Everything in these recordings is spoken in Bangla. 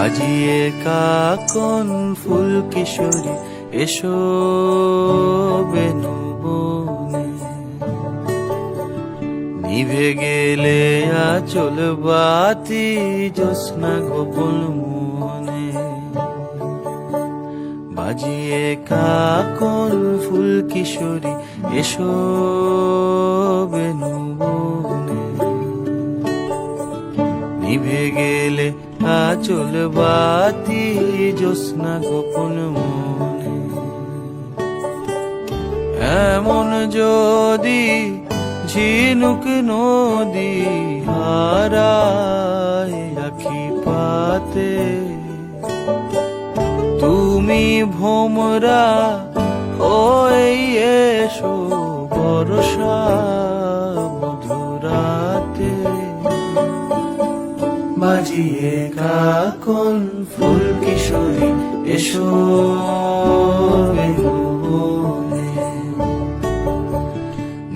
বাজিয়ে কাকন ফুল কিশোরী, এসো বেনু বনে নিভে গেলে আচল বাতি, জ্যোৎস্না গোপন মনে। বাজিয়ে কাকন ফুল কিশোরী, এসো বেনু বনে নিভে গেলে আচল বাতি জ্যোৎস্না গোপন মনে। এমন যদি ঝিনুক নদী হারায় আখি পাতে, তুমি ভোমরা ওই এসো বর্ষা। বাজিয়ে কাকন ফুল কিশোরী এসো।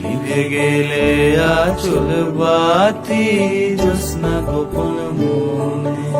নিভে গেলে আচল বাতি জোৎস্না গোপন মনে